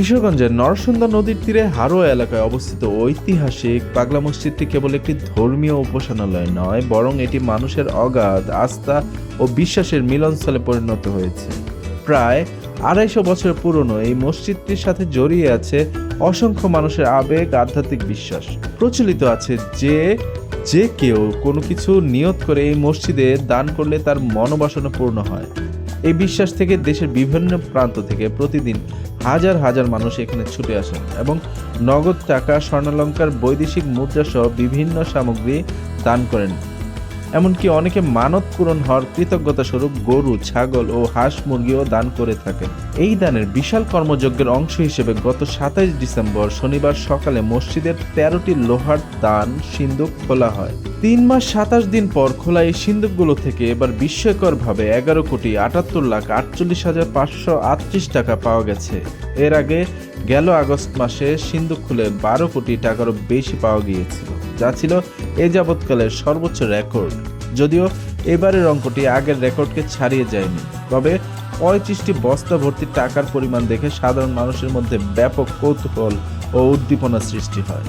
কিশোরগঞ্জের নরসুন্দর নদীর তীরে হারোয়া এলাকায় অবস্থিত ঐতিহাসিক পাগলা মসজিদটি কেবল একটি ধর্মীয় উপাসনালয় নয়, বরং এটি মানুষের অগাধ আস্থা ও বিশ্বাসের মিলনস্থলে পরিণত হয়েছে। প্রায় আড়াইশো বছর পুরনো এই মসজিদটির সাথে জড়িয়ে আছে অসংখ্য মানুষের আবেগ, আধ্যাত্মিক বিশ্বাস। প্রচলিত আছে যে যে কেউ কোনো কিছু নিয়ত করে এই মসজিদে দান করলে তার মনোবাসনা পূর্ণ হয়। এই বিশ্বাস থেকে দেশের বিভিন্ন প্রান্ত থেকে প্রতিদিন হাজার হাজার মানুষ এখানে ছুটে আসেন এবং নগদ টাকা, স্বর্ণালঙ্কার, বৈদেশিক মুদ্রা সহ বিভিন্ন সামগ্রী দান করেন। এমনকি অনেকে মানত পূরণ হওয়ার কৃতজ্ঞতা স্বরূপ গরু, ছাগল ও হাঁস মুরগিও দান করে থাকেন। এই দানের বিশাল কর্মযজ্ঞের অংশ হিসেবে গত সাতাইশ ডিসেম্বর শনিবার সকালে মসজিদের তেরোটি লোহার দান সিন্দুক খোলা হয়। তিন মাস সাতাশ দিন পর খোলা এই সিন্দুকগুলো থেকে এবার বিস্ময়করভাবে এগারো কোটি আটাত্তর লাখ আটচল্লিশ হাজার পাঁচশো আটত্রিশ টাকা পাওয়া গেছে। এর আগে গেল আগস্ট মাসে সিন্দুক খুলে বারো কোটি টাকারও বেশি পাওয়া গিয়েছিল, যা ছিল এ যাবৎকালের সর্বোচ্চ রেকর্ড। যদিও এবারের অঙ্কটি আগের রেকর্ডকে ছাড়িয়ে যায়নি, তবে পঁয়ত্রিশটি বস্তা ভর্তি টাকার পরিমাণ দেখে সাধারণ মানুষের মধ্যে ব্যাপক কৌতূহল ও উদ্দীপনা সৃষ্টি হয়।